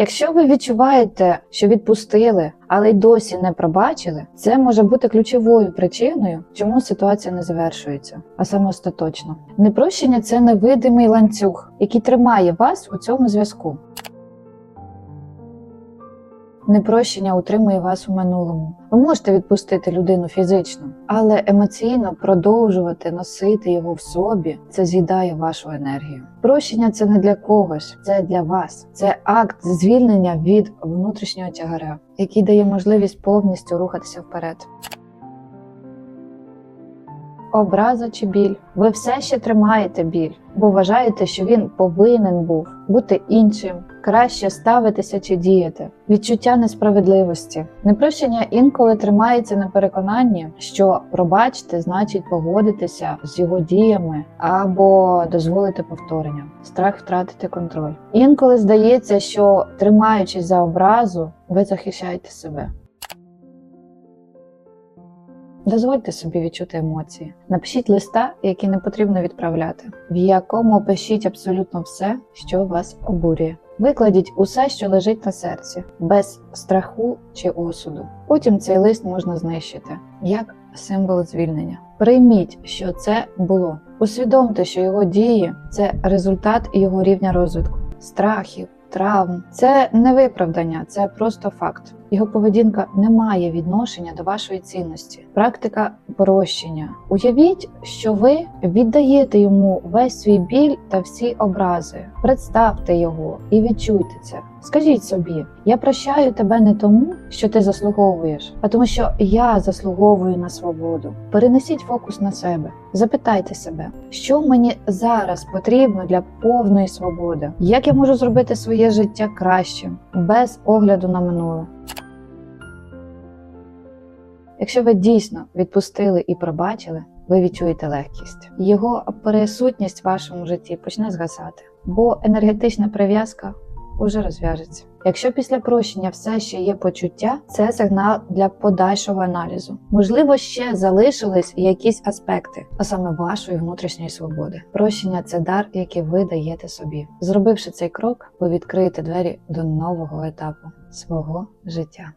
Якщо ви відчуваєте, що відпустили, але й досі не пробачили, це може бути ключовою причиною, чому ситуація не завершується, а саме остаточно. Непрощення це невидимий ланцюг, який тримає вас у цьому зв'язку. Непрощення утримує вас у минулому. Ви можете відпустити людину фізично, але емоційно продовжувати носити його в собі це з'їдає вашу енергію. Прощення це не для когось, це для вас. Це акт звільнення від внутрішнього тягаря, який дає можливість повністю рухатися вперед. Образа чи біль. Ви все ще тримаєте біль, бо вважаєте, що він повинен був бути іншим, краще ставитися чи діяти. Відчуття несправедливості. Непрощення інколи тримається на переконанні, що пробачити значить погодитися з його діями або дозволити повторення. Страх втратити контроль. Інколи здається, що тримаючись за образу, ви захищаєте себе. Дозвольте собі відчути емоції. Напишіть листа, який не потрібно відправляти, в якому опишіть абсолютно все, що вас обурює. Викладіть усе, що лежить на серці, без страху чи осуду. Потім цей лист можна знищити як символ звільнення. Прийміть, що це було. Усвідомте, що його дії це результат його рівня розвитку, страхів, травм. Це не виправдання, це просто факт. Його поведінка не має відношення до вашої цінності. Практика прощення. Уявіть, що ви віддаєте йому весь свій біль та всі образи. Представте його і відчуйте це. Скажіть собі, я прощаю тебе не тому, що ти заслуговуєш, а тому, що я заслуговую на свободу. Перенесіть фокус на себе. Запитайте себе, що мені зараз потрібно для повної свободи, як я можу зробити своє життя кращим, без огляду на минуле. Якщо ви дійсно відпустили і пробачили, ви відчуєте легкість. Його присутність в вашому житті почне згасати, бо енергетична прив'язка уже розв'яжеться. Якщо після прощення все ще є почуття, це сигнал для подальшого аналізу. Можливо, ще залишились якісь аспекти, а саме вашої внутрішньої свободи. Прощення це дар, який ви даєте собі. Зробивши цей крок, ви відкриєте двері до нового етапу свого життя.